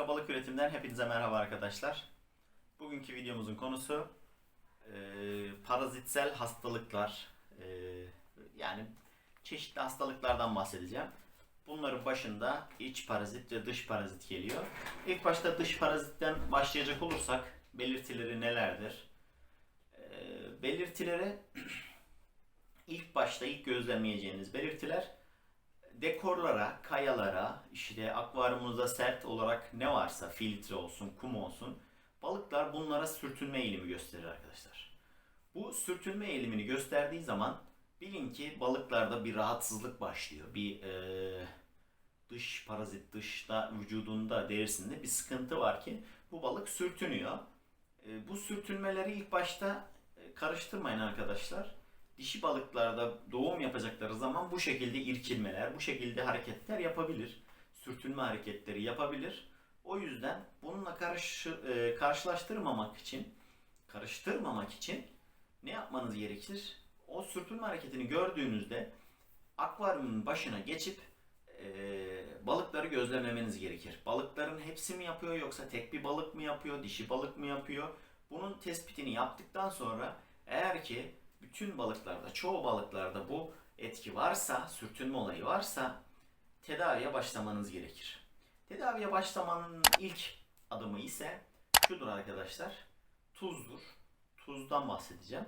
Meksika balık üretimden hepinize merhaba arkadaşlar. Bugünkü videomuzun konusu e, parazitsel hastalıklar. E, yani çeşitli hastalıklardan bahsedeceğim. Bunların başında iç parazit ve dış parazit geliyor. İlk başta dış parazitten başlayacak olursak belirtileri nelerdir? E, belirtileri ilk başta ilk gözlemleyeceğiniz belirtiler dekorlara, kayalara, işte akvaryumunuzda sert olarak ne varsa filtre olsun, kum olsun balıklar bunlara sürtünme eğilimi gösterir arkadaşlar. Bu sürtünme eğilimini gösterdiği zaman bilin ki balıklarda bir rahatsızlık başlıyor. Bir eee, dış parazit, dışta vücudunda, derisinde bir sıkıntı var ki bu balık sürtünüyor. E, bu sürtünmeleri ilk başta e, karıştırmayın arkadaşlar dişi balıklarda doğum zaman bu şekilde irkilmeler, bu şekilde hareketler yapabilir. Sürtünme hareketleri yapabilir. O yüzden bununla karşı, e, karşılaştırmamak için, karıştırmamak için ne yapmanız gerekir? O sürtünme hareketini gördüğünüzde akvaryumun başına geçip e, balıkları gözlemlemeniz gerekir. Balıkların hepsi mi yapıyor yoksa tek bir balık mı yapıyor, dişi balık mı yapıyor? Bunun tespitini yaptıktan sonra eğer ki bütün balıklarda, çoğu balıklarda bu etki varsa, sürtünme olayı varsa tedaviye başlamanız gerekir. Tedaviye başlamanın ilk adımı ise şudur arkadaşlar. Tuzdur. Tuzdan bahsedeceğim.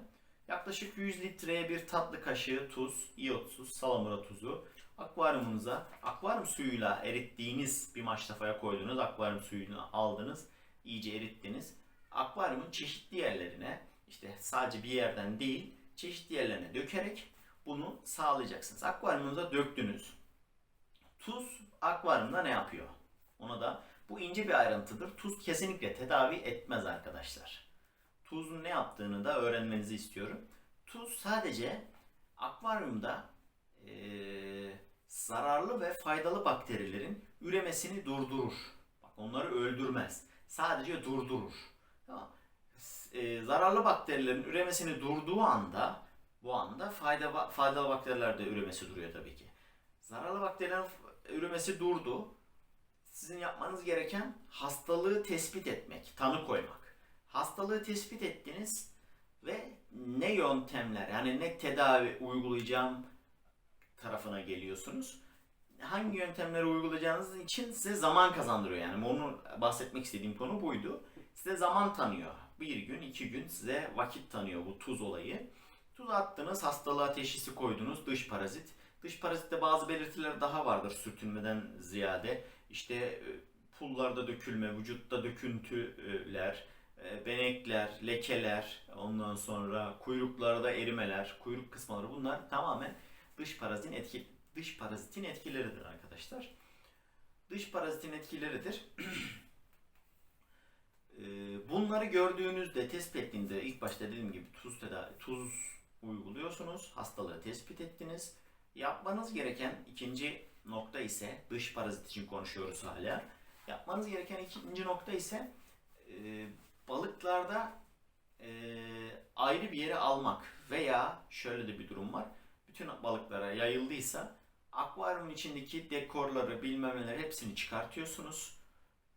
Yaklaşık 100 litreye bir tatlı kaşığı tuz, iyotsuz salamura tuzu akvaryumunuza akvaryum suyuyla erittiğiniz bir maşrafaya koydunuz. Akvaryum suyunu aldınız, iyice erittiniz. Akvaryumun çeşitli yerlerine işte sadece bir yerden değil çeşitli yerlerine dökerek bunu sağlayacaksınız. Akvaryumunuza döktünüz. Tuz akvaryumda ne yapıyor? Ona da bu ince bir ayrıntıdır. Tuz kesinlikle tedavi etmez arkadaşlar. Tuzun ne yaptığını da öğrenmenizi istiyorum. Tuz sadece akvaryumda eee, zararlı ve faydalı bakterilerin üremesini durdurur. Bak onları öldürmez. Sadece durdurur. Tamam. E, zararlı bakterilerin üremesini durduğu anda bu anda fayda, faydalı bakteriler de üremesi duruyor tabii ki. Zararlı bakterilerin üremesi durdu. Sizin yapmanız gereken hastalığı tespit etmek, tanı koymak. Hastalığı tespit ettiniz ve ne yöntemler yani ne tedavi uygulayacağım tarafına geliyorsunuz. Hangi yöntemleri uygulayacağınız için size zaman kazandırıyor yani. Onu bahsetmek istediğim konu buydu. Size zaman tanıyor. Bir gün, iki gün size vakit tanıyor bu tuz olayı. Tuz attınız, hastalığa teşhisi koydunuz, dış parazit. Dış parazitte bazı belirtiler daha vardır sürtünmeden ziyade. İşte e, pullarda dökülme, vücutta döküntüler, e, benekler, lekeler, ondan sonra kuyruklarda erimeler, kuyruk kısmaları bunlar tamamen dış parazitin etki dış parazitin etkileridir arkadaşlar. Dış parazitin etkileridir. Ee, Bunları gördüğünüzde, tespit ettiğinde ilk başta dediğim gibi tuz tedavi, tuz uyguluyorsunuz. Hastalığı tespit ettiniz. Yapmanız gereken ikinci nokta ise dış parazit için konuşuyoruz hala. Yapmanız gereken ikinci nokta ise e, balıklarda e, ayrı bir yere almak veya şöyle de bir durum var. Bütün balıklara yayıldıysa akvaryumun içindeki dekorları, bilmem neler hepsini çıkartıyorsunuz.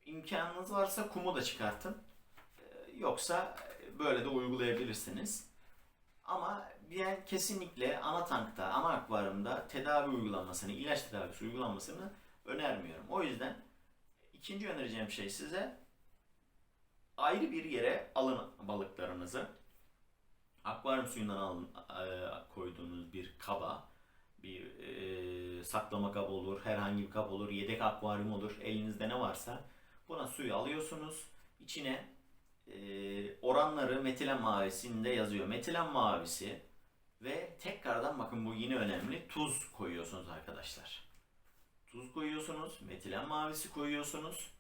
İmkanınız varsa kumu da çıkartın. Ee, Yoksa böyle de uygulayabilirsiniz. Ama ben kesinlikle ana tankta, ana akvaryumda tedavi uygulanmasını, ilaç tedavisi uygulanmasını önermiyorum. O yüzden ikinci önereceğim şey size ayrı bir yere alın balıklarınızı. Akvaryum suyundan alın, e, koyduğunuz bir kaba, bir e, saklama kabı olur, herhangi bir kap olur, yedek akvaryum olur, elinizde ne varsa buna suyu alıyorsunuz. İçine e, oranları metilen mavisinde yazıyor. Metilen mavisi ve tekrardan bakın bu yine önemli tuz koyuyorsunuz arkadaşlar. Tuz koyuyorsunuz, metilen mavisi koyuyorsunuz.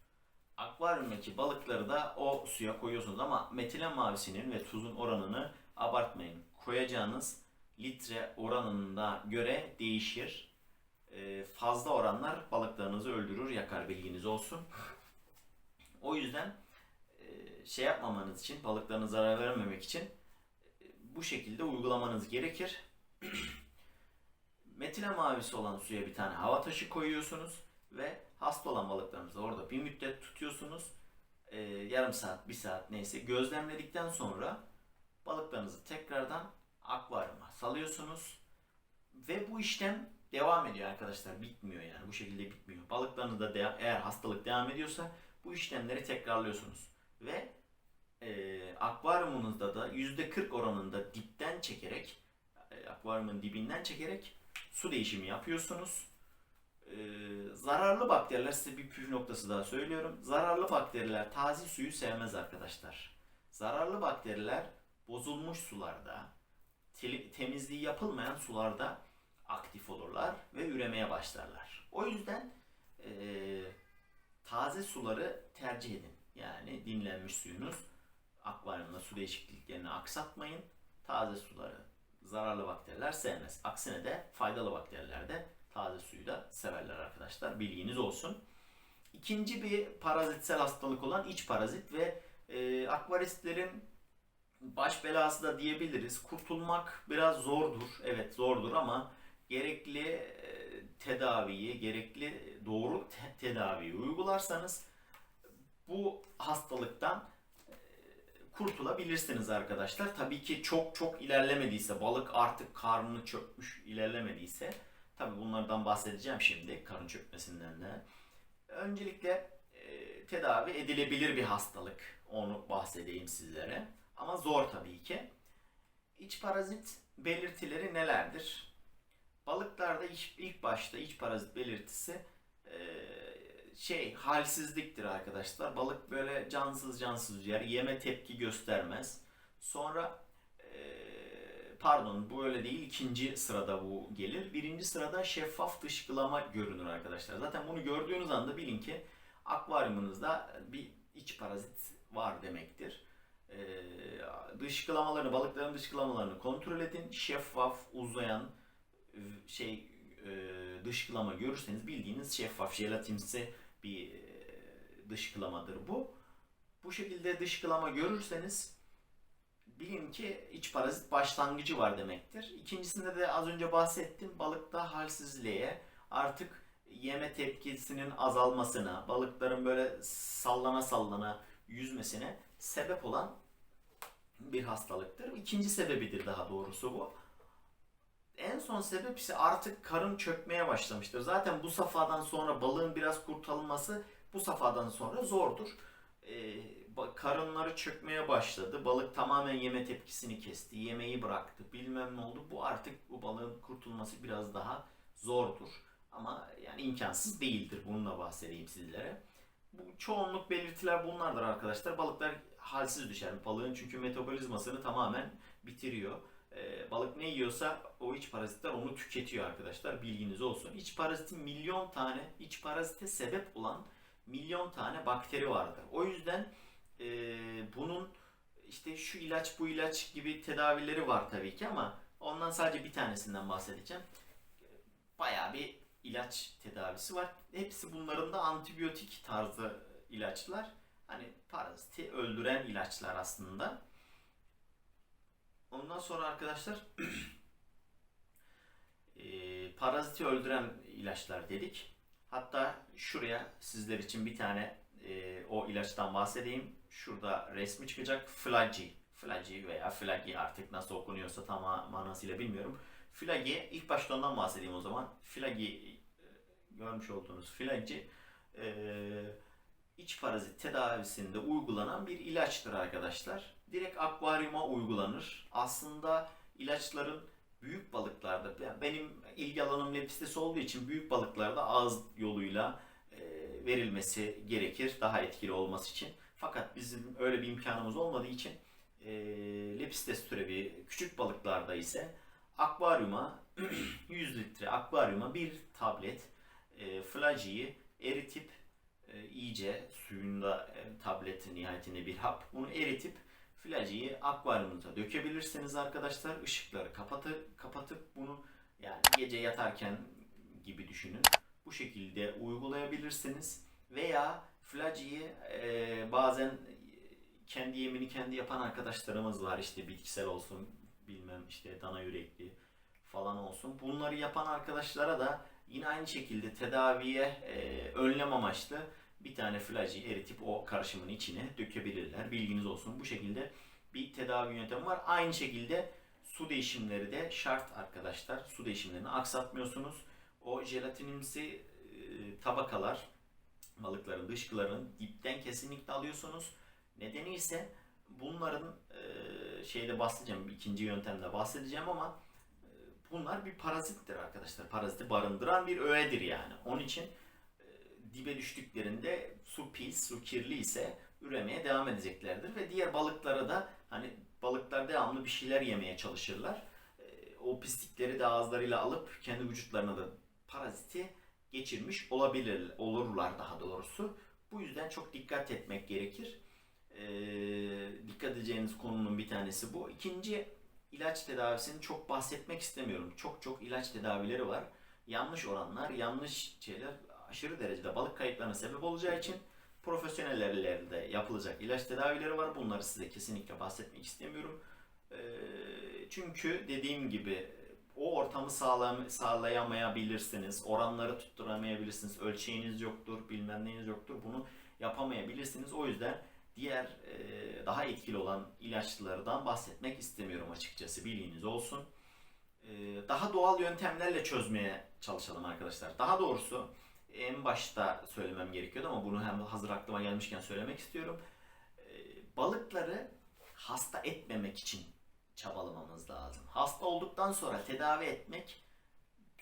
Akvaryumdaki balıkları da o suya koyuyorsunuz ama metilen mavisinin ve tuzun oranını abartmayın. Koyacağınız litre oranına göre değişir. Ee, fazla oranlar balıklarınızı öldürür, yakar bilginiz olsun. O yüzden e, şey yapmamanız için, balıklarına zarar vermemek için bu şekilde uygulamanız gerekir. Metile mavisi olan suya bir tane hava taşı koyuyorsunuz ve hasta olan balıklarınızı orada bir müddet tutuyorsunuz. Ee, yarım saat, bir saat neyse gözlemledikten sonra balıklarınızı tekrardan akvaryuma salıyorsunuz. Ve bu işlem devam ediyor arkadaşlar. Bitmiyor yani. Bu şekilde bitmiyor. Balıklarınız da de- eğer hastalık devam ediyorsa bu işlemleri tekrarlıyorsunuz. Ve e, akvaryumunuzda da %40 oranında dipten çekerek e, akvaryumun dibinden çekerek su değişimi yapıyorsunuz. E, zararlı bakteriler size bir püf noktası daha söylüyorum. Zararlı bakteriler taze suyu sevmez arkadaşlar. Zararlı bakteriler bozulmuş sularda, te- temizliği yapılmayan sularda aktif olurlar ve üremeye başlarlar. O yüzden e, taze suları tercih edin. Yani dinlenmiş suyunuz akvaryumda su değişikliklerini aksatmayın. Taze suları zararlı bakteriler sevmez. Aksine de faydalı bakteriler de taze suyu da severler arkadaşlar. Bilginiz olsun. İkinci bir parazitsel hastalık olan iç parazit ve e, akvaristlerin baş belası da diyebiliriz. Kurtulmak biraz zordur. Evet zordur ama gerekli e, tedaviyi, gerekli doğru te- tedaviyi uygularsanız bu hastalıktan kurtulabilirsiniz arkadaşlar. Tabii ki çok çok ilerlemediyse, balık artık karnını çökmüş ilerlemediyse, tabii bunlardan bahsedeceğim şimdi, karın çökmesinden de. Öncelikle e, tedavi edilebilir bir hastalık, onu bahsedeyim sizlere. Ama zor tabii ki. İç parazit belirtileri nelerdir? Balıklarda ilk, başta iç parazit belirtisi e, şey halsizliktir arkadaşlar. Balık böyle cansız cansız yer, yeme tepki göstermez. Sonra e, pardon bu öyle değil ikinci sırada bu gelir. Birinci sırada şeffaf dışkılama görünür arkadaşlar. Zaten bunu gördüğünüz anda bilin ki akvaryumunuzda bir iç parazit var demektir. E, dışkılamalarını, balıkların dışkılamalarını kontrol edin. Şeffaf, uzayan şey e, dışkılama görürseniz bildiğiniz şeffaf jelatimsi bir e, dışkılamadır bu. Bu şekilde dışkılama görürseniz bilin ki iç parazit başlangıcı var demektir. İkincisinde de az önce bahsettim balıkta halsizliğe artık yeme tepkisinin azalmasına, balıkların böyle sallana sallana yüzmesine sebep olan bir hastalıktır. İkinci sebebidir daha doğrusu bu. En son sebep ise artık karın çökmeye başlamıştır. Zaten bu safhadan sonra balığın biraz kurtarılması bu safhadan sonra zordur. Ee, karınları çökmeye başladı. Balık tamamen yeme tepkisini kesti. Yemeği bıraktı. Bilmem ne oldu. Bu artık bu balığın kurtulması biraz daha zordur. Ama yani imkansız değildir. Bununla bahsedeyim sizlere. Bu çoğunluk belirtiler bunlardır arkadaşlar. Balıklar halsiz düşer. Balığın çünkü metabolizmasını tamamen bitiriyor. Balık ne yiyorsa o iç parazitler onu tüketiyor arkadaşlar. Bilginiz olsun. İç parazitin milyon tane, iç parazite sebep olan milyon tane bakteri vardır. O yüzden e, bunun işte şu ilaç bu ilaç gibi tedavileri var tabii ki ama ondan sadece bir tanesinden bahsedeceğim. Bayağı bir ilaç tedavisi var. Hepsi bunların da antibiyotik tarzı ilaçlar. Hani paraziti öldüren ilaçlar aslında. Ondan sonra arkadaşlar eee, paraziti öldüren ilaçlar dedik. Hatta şuraya sizler için bir tane eee, o ilaçtan bahsedeyim. Şurada resmi çıkacak. Flaggi. Flaggi veya Flaggi artık nasıl okunuyorsa tam manasıyla bilmiyorum. Flaggi ilk başta ondan bahsedeyim o zaman. Flaggi eee, görmüş olduğunuz Flaggi eee iç parazit tedavisinde uygulanan bir ilaçtır arkadaşlar. Direkt akvaryuma uygulanır. Aslında ilaçların büyük balıklarda, benim ilgi alanım lepistesi olduğu için büyük balıklarda ağız yoluyla e, verilmesi gerekir daha etkili olması için. Fakat bizim öyle bir imkanımız olmadığı için e, lepistes türevi küçük balıklarda ise akvaryuma 100 litre akvaryuma bir tablet e, flajiyi eritip e, iyice suyunda e, tabletin nihayetinde bir hap. Bunu eritip flajiyi akvaryumunuza dökebilirsiniz arkadaşlar. Işıkları kapatı, kapatıp bunu yani gece yatarken gibi düşünün. Bu şekilde uygulayabilirsiniz. Veya flajiyi e, bazen kendi yemini kendi yapan arkadaşlarımız var. İşte bitkisel olsun bilmem işte dana yürekli falan olsun. Bunları yapan arkadaşlara da Yine aynı şekilde tedaviye e, önlem amaçlı bir tane flacı eritip o karışımın içine dökebilirler. Bilginiz olsun. Bu şekilde bir tedavi yöntemi var. Aynı şekilde su değişimleri de şart arkadaşlar. Su değişimlerini aksatmıyorsunuz. O jelatinimsi e, tabakalar balıkların dışkılarını dipten kesinlikle alıyorsunuz. Nedeni ise bunların e, şeyde bahsedeceğim, ikinci yöntemde bahsedeceğim ama e, bunlar bir parazittir arkadaşlar. Paraziti barındıran bir öğedir yani. Onun için dibe düştüklerinde su pis, su kirli ise üremeye devam edeceklerdir ve diğer balıklara da hani balıklar devamlı bir şeyler yemeye çalışırlar. E, o pislikleri de ağızlarıyla alıp kendi vücutlarına da paraziti geçirmiş olabilir olurlar daha doğrusu. Bu yüzden çok dikkat etmek gerekir. Ee, dikkat edeceğiniz konunun bir tanesi bu. İkinci ilaç tedavisini çok bahsetmek istemiyorum. Çok çok ilaç tedavileri var. Yanlış oranlar, yanlış şeyler aşırı derecede balık kayıplarına sebep olacağı için profesyonellerde yapılacak ilaç tedavileri var. Bunları size kesinlikle bahsetmek istemiyorum. Ee, çünkü dediğim gibi o ortamı sağlam, sağlayamayabilirsiniz. Oranları tutturamayabilirsiniz. Ölçeğiniz yoktur, bilmem neyiniz yoktur. Bunu yapamayabilirsiniz. O yüzden diğer e, daha etkili olan ilaçlardan bahsetmek istemiyorum açıkçası. Bilginiz olsun. E, daha doğal yöntemlerle çözmeye çalışalım arkadaşlar. Daha doğrusu en başta söylemem gerekiyordu ama bunu hem hazır aklıma gelmişken söylemek istiyorum. E, balıkları hasta etmemek için çabalamamız lazım. Hasta olduktan sonra tedavi etmek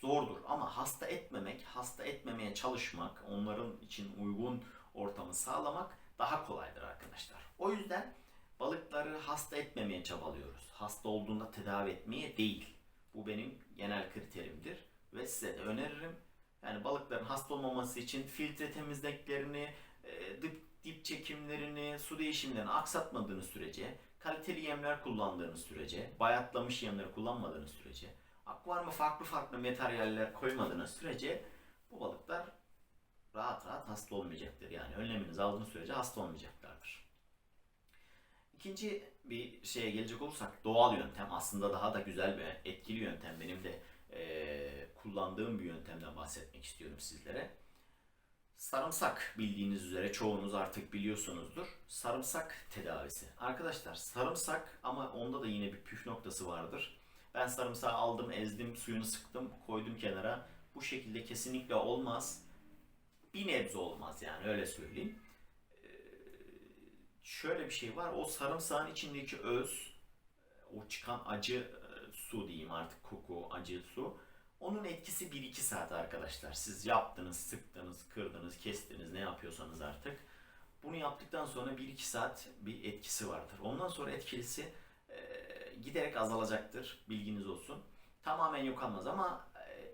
zordur ama hasta etmemek, hasta etmemeye çalışmak, onların için uygun ortamı sağlamak daha kolaydır arkadaşlar. O yüzden balıkları hasta etmemeye çabalıyoruz. Hasta olduğunda tedavi etmeye değil. Bu benim genel kriterimdir ve size de öneririm. Yani balıkların hasta olmaması için filtre temizliklerini, e, dip, dip çekimlerini, su değişimlerini aksatmadığınız sürece, kaliteli yemler kullandığınız sürece, bayatlamış yemleri kullanmadığınız sürece, akvaryuma farklı farklı materyaller koymadığınız sürece bu balıklar rahat rahat hasta olmayacaktır. Yani önleminizi aldığınız sürece hasta olmayacaklardır. İkinci bir şeye gelecek olursak doğal yöntem aslında daha da güzel ve etkili yöntem. Benim de eee, kullandığım bir yöntemden bahsetmek istiyorum sizlere. Sarımsak bildiğiniz üzere çoğunuz artık biliyorsunuzdur. Sarımsak tedavisi. Arkadaşlar sarımsak ama onda da yine bir püf noktası vardır. Ben sarımsağı aldım, ezdim, suyunu sıktım, koydum kenara. Bu şekilde kesinlikle olmaz. Bir nebze olmaz yani öyle söyleyeyim. Ee, şöyle bir şey var. O sarımsağın içindeki öz, o çıkan acı e, su diyeyim artık koku, acı su. Onun etkisi 1-2 saat arkadaşlar. Siz yaptınız, sıktınız, kırdınız, kestiniz ne yapıyorsanız artık. Bunu yaptıktan sonra 1-2 saat bir etkisi vardır. Ondan sonra etkisi e, giderek azalacaktır. Bilginiz olsun. Tamamen yok olmaz ama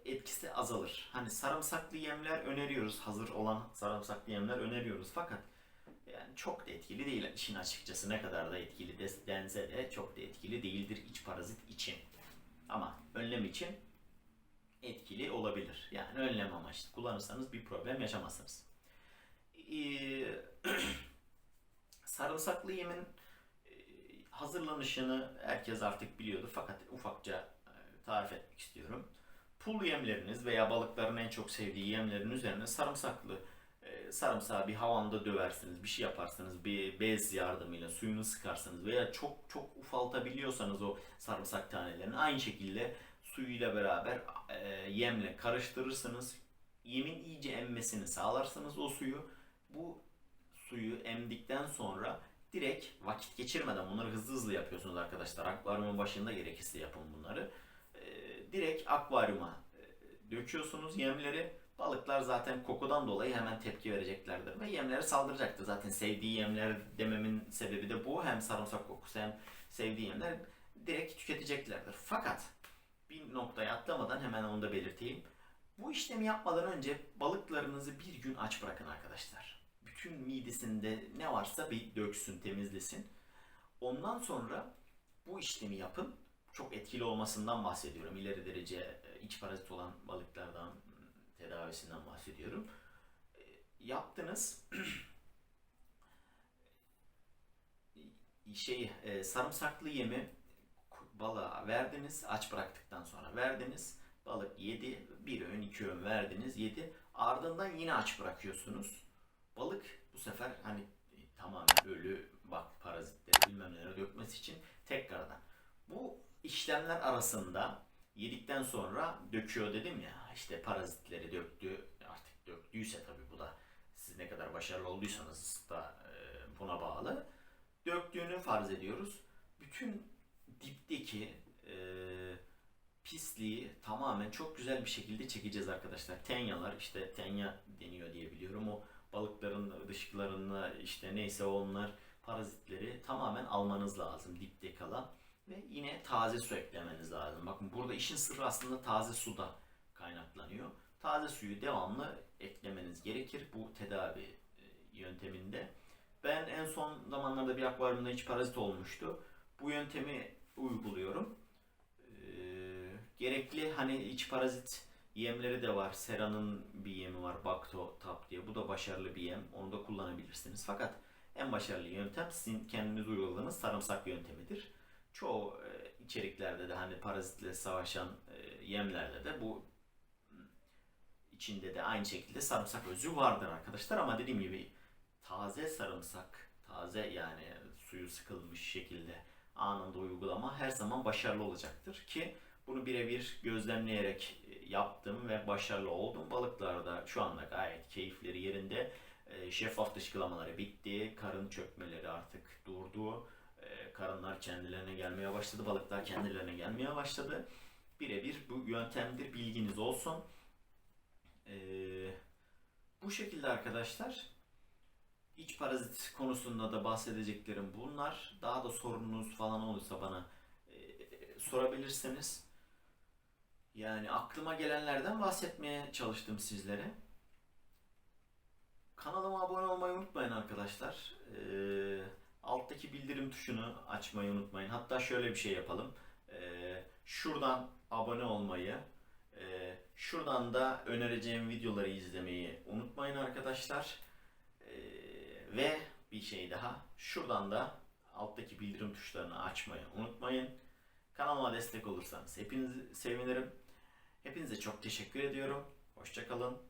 e, etkisi azalır. Hani sarımsaklı yemler öneriyoruz. Hazır olan sarımsaklı yemler öneriyoruz. Fakat yani çok da etkili değil işin açıkçası. Ne kadar da etkili de- dense de çok da etkili değildir iç parazit için. Ama önlem için etkili olabilir. Yani önlem amaçlı kullanırsanız bir problem yaşamazsınız. Ee, sarımsaklı yemin e, hazırlanışını herkes artık biliyordu fakat ufakça e, tarif etmek istiyorum. Pul yemleriniz veya balıkların en çok sevdiği yemlerin üzerine sarımsaklı e, sarımsağı bir havanda döversiniz, bir şey yaparsınız, bir bez yardımıyla suyunu sıkarsınız veya çok çok ufaltabiliyorsanız o sarımsak tanelerini aynı şekilde suyuyla beraber e, yemle karıştırırsınız. Yemin iyice emmesini sağlarsınız o suyu. Bu suyu emdikten sonra direkt vakit geçirmeden bunları hızlı hızlı yapıyorsunuz arkadaşlar. Akvaryumun başında gerekirse yapın bunları. E, direkt akvaryuma e, döküyorsunuz yemleri. Balıklar zaten kokudan dolayı hemen tepki vereceklerdir ve yemlere saldıracaktır. Zaten sevdiği yemler dememin sebebi de bu. Hem sarımsak kokusu hem sevdiği yemler direkt tüketeceklerdir. Fakat bir noktaya atlamadan hemen onu da belirteyim. Bu işlemi yapmadan önce balıklarınızı bir gün aç bırakın arkadaşlar. Bütün midesinde ne varsa bir döksün, temizlesin. Ondan sonra bu işlemi yapın. Çok etkili olmasından bahsediyorum. İleri derece e, iç parazit olan balıklardan tedavisinden bahsediyorum. E, Yaptınız. şey sarımsaklı yemi balığa verdiniz. Aç bıraktıktan sonra verdiniz. Balık yedi. Bir öğün iki öğün verdiniz yedi. Ardından yine aç bırakıyorsunuz. Balık bu sefer hani e, tamamen ölü bak parazitleri bilmem nelere dökmesi için tekrardan. Bu işlemler arasında yedikten sonra döküyor dedim ya işte parazitleri döktü artık döktüyse tabii bu da siz ne kadar başarılı olduysanız da e, buna bağlı döktüğünü farz ediyoruz. Bütün dipteki e, pisliği tamamen çok güzel bir şekilde çekeceğiz arkadaşlar. Tenyalar işte tenya deniyor diye biliyorum. O balıkların dışkılarını işte neyse onlar parazitleri tamamen almanız lazım dipte kalan ve yine taze su eklemeniz lazım. Bakın burada işin sırrı aslında taze suda kaynaklanıyor. Taze suyu devamlı eklemeniz gerekir bu tedavi e, yönteminde. Ben en son zamanlarda bir akvaryumda hiç parazit olmuştu. Bu yöntemi uyguluyorum. Ee, gerekli hani iç parazit yemleri de var. Sera'nın bir yemi var. Bakto Tap diye. Bu da başarılı bir yem. Onu da kullanabilirsiniz. Fakat en başarılı yöntem sizin kendiniz uyguladığınız sarımsak yöntemidir. Çoğu e, içeriklerde de hani parazitle savaşan e, yemlerde de bu içinde de aynı şekilde sarımsak özü vardır arkadaşlar ama dediğim gibi taze sarımsak, taze yani suyu sıkılmış şekilde anında uygulama her zaman başarılı olacaktır ki bunu birebir gözlemleyerek e, yaptım ve başarılı oldum. Balıklarda şu anda gayet keyifleri yerinde. E, Şeffaf dışkılamaları bitti. Karın çökmeleri artık durdu. E, Karınlar kendilerine gelmeye başladı. Balıklar kendilerine gelmeye başladı. Birebir bu yöntemdir. Bilginiz olsun. Bu şekilde arkadaşlar. İç parazit konusunda da bahsedeceklerim bunlar. Daha da sorununuz falan olursa bana e, sorabilirsiniz. Yani aklıma gelenlerden bahsetmeye çalıştım sizlere. Kanalıma abone olmayı unutmayın arkadaşlar. Ee, alttaki bildirim tuşunu açmayı unutmayın. Hatta şöyle bir şey yapalım. Ee, şuradan abone olmayı, e, şuradan da önereceğim videoları izlemeyi unutmayın arkadaşlar. Ve bir şey daha. Şuradan da alttaki bildirim tuşlarını açmayı unutmayın. Kanalıma destek olursanız hepinizi sevinirim. Hepinize çok teşekkür ediyorum. Hoşçakalın.